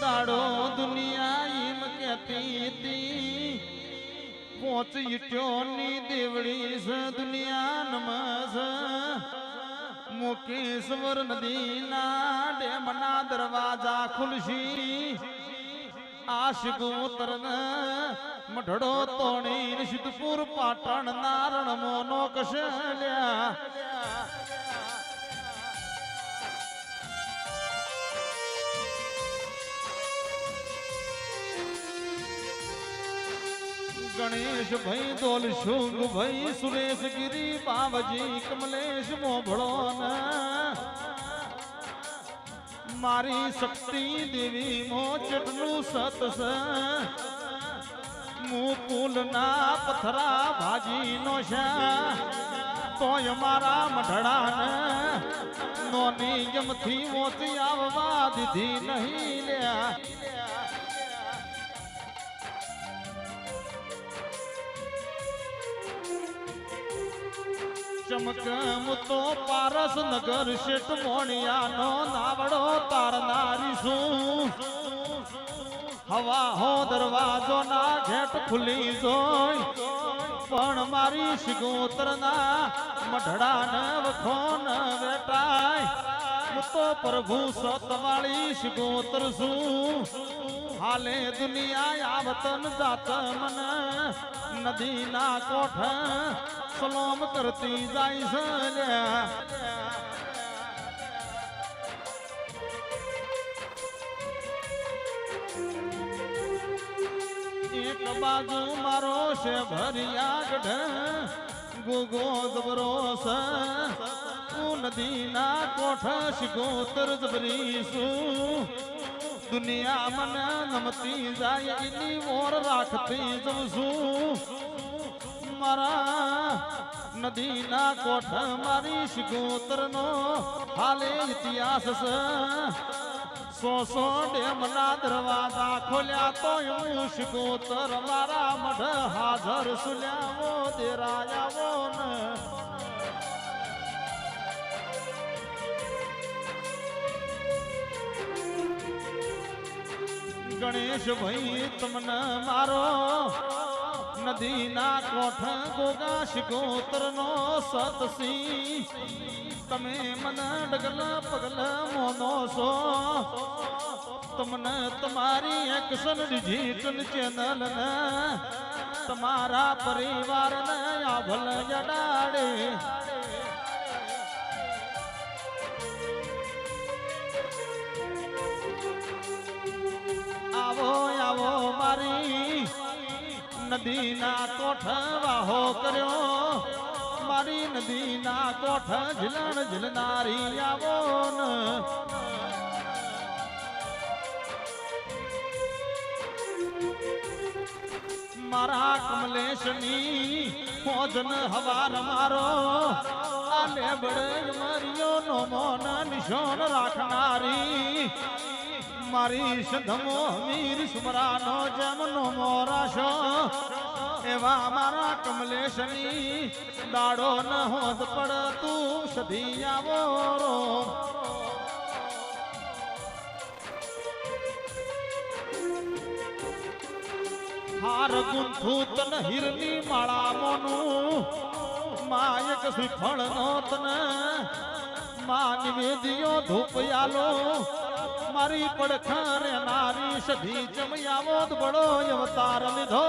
દાડો દુનિયા એમ કહેતી હતી. પોચ ઈટોની દેવળી સ, દુનિયા નમસ. મુકેશ્વર નદીના ડેમના દરવાજા ખુલશી. આશિગોતર મઢડો તોણી સિદ્ધપુર પાટણ નારણ મોનો કશલ્યા ગણેશ ભાઈ દોલ શુંગ ભાઈ સુરેશ ગિરી બાવજી કમલેશ મોભળો મારી શક્તિ દેવી મો ચટનું સતસ મુકુલના પથરા ભાજી નો તોય મારા મઢડાને નોની ગમથી મોતી આવવા દીધી નહીં લ્યા. ચમકમ તો પારસ નગર શેઠ મોણિયાનો નાવડો તારનારી શું હવા હો દરવાજો ના ઘેટ ખુલી જોઈ, પણ મારી શિગોતર ના મઢડા ન વખો ન વેટાય. તો પ્રભુ સતવાળીશ ગોત્ર છું હાલે દુનિયા આવતન જાત મન નદીના કોઠ સલોમ કરતી જાય છે. એક બાજુ મારો છે ભરિયા ગઢ, ગુગો દબરો હું નદીના કોઠ શિગોતર જબરીશું દુનિયા મને નમતી જાય, એની ઓર રાખતી છું મારા નદીના કોઠ મારી શિગોતર નો હાલે ઇતિહાસ છે. સો સો ડેમના દરવાજા ખોલ્યા તો હું શિગોતર મારા મઢ હાજર સુલ્યાવો દેરાયાવો ને. ગણેશ ભાઈ તમને મારો નદીના કોઠ ગોગાશ ગોત્રનો સતસી તમે મને ડગલ પગલ મોનો છો. તમને તમારી એક્શન ડિજિટલ ચેનલ ને તમારા પરિવાર ને આ ભલ જડાડે. નદીના કોઠ વાહો કર્યો. મારી નદીના કોઠ ઝીલણ ઝીલનારી આવો મારા કમલેશની ભોજન હવાર મારો. આલે બળે મરિયો નો મોન નિશોન રાખનારી. મારી સધમો વીર સુમરાનો જમનો મોરાશો, એવા મારા કમલેશની દાડો ન હોત પડ તું સધી આવો હાર ગુંથું હિરની માળા મોનું માયક શ્રીફળ નો તન, મા નિવેદિયો ધૂપ મારી પડખા રે મારી સધી જમયાવો બળો અવતાર લીધો